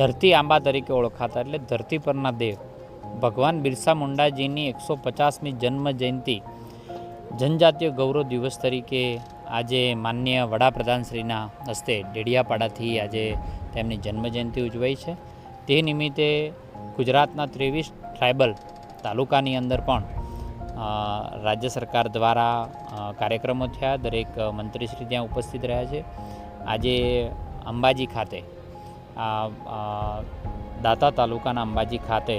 ધરતી આંબા તરીકે ઓળખાતા એટલે ધરતી પરના દેવ. ભગવાન બિરસા મુંડાજીની એકસો પચાસમી જન્મ જયંતિ જનજાતીય ગૌરવ દિવસ તરીકે આજે માન્ય વડાપ્રધાનશ્રીના હસ્તે ડેડિયાપાડાથી આજે તેમની જન્મજયંતિ ઉજવાઈ છે. તે નિમિત્તે ગુજરાતના ત્રેવીસ ટ્રાઇબલ તાલુકાની અંદર પણ રાજ્ય સરકાર દ્વારા કાર્યક્રમો થયા. દરેક મંત્રીશ્રી ત્યાં ઉપસ્થિત રહ્યા છે. આજે અંબાજી ખાતે આ દાતા તાલુકાના અંબાજી ખાતે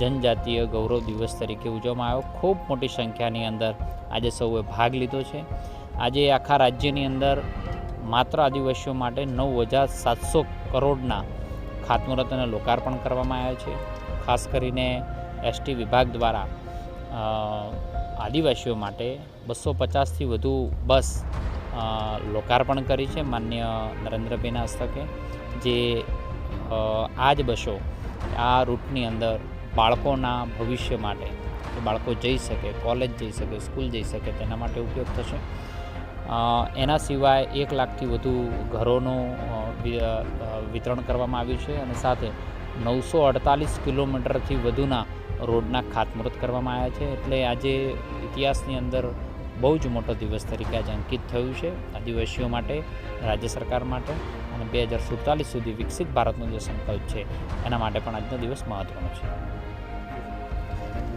જનજાતીય ગૌરવ દિવસ તરીકે ઉજવવામાં આવ્યો. ખૂબ મોટી સંખ્યાની અંદર આજે સૌએ ભાગ લીધો છે. આજે આખા રાજ્યની અંદર માત્ર આદિવાસીઓ માટે નવ હજાર સાતસો કરોડના ખાતમુહૂર્ત લોકાર્પણ કરવામાં આવ્યા છે. ખાસ કરીને એસટી વિભાગ દ્વારા આદિવાસીઓ માટે બસો પચાસથી વધુ બસ લોકાર્પણ કરી છે માન્ય નરેન્દ્રભાઈના હસ્તકે, જે આ જ બસો, આ રૂટની અંદર બાળકોના ભવિષ્ય માટે બાળકો જઈ શકે, કોલેજ જઈ શકે, સ્કૂલ જઈ શકે, તેના માટે ઉપયોગ થશે. એના સિવાય એક લાખથી વધુ ઘરોનું વિતરણ કરવામાં આવ્યું છે અને સાથે નવસો અડતાલીસ કિલોમીટરથી વધુના રોડના ખાતમુહૂર્ત કરવામાં આવ્યા છે. એટલે આજે ઇતિહાસની અંદર બહુ જ મોટો દિવસ તરીકે આજે અંકિત થયું છે આદિવાસીઓ માટે, રાજ્ય સરકાર માટે અને બે હજાર સુડતાલીસ સુધી વિકસિત ભારતનો જે સંકલ્પ છે, એના માટે પણ આજનો દિવસ મહત્ત્વનો છે.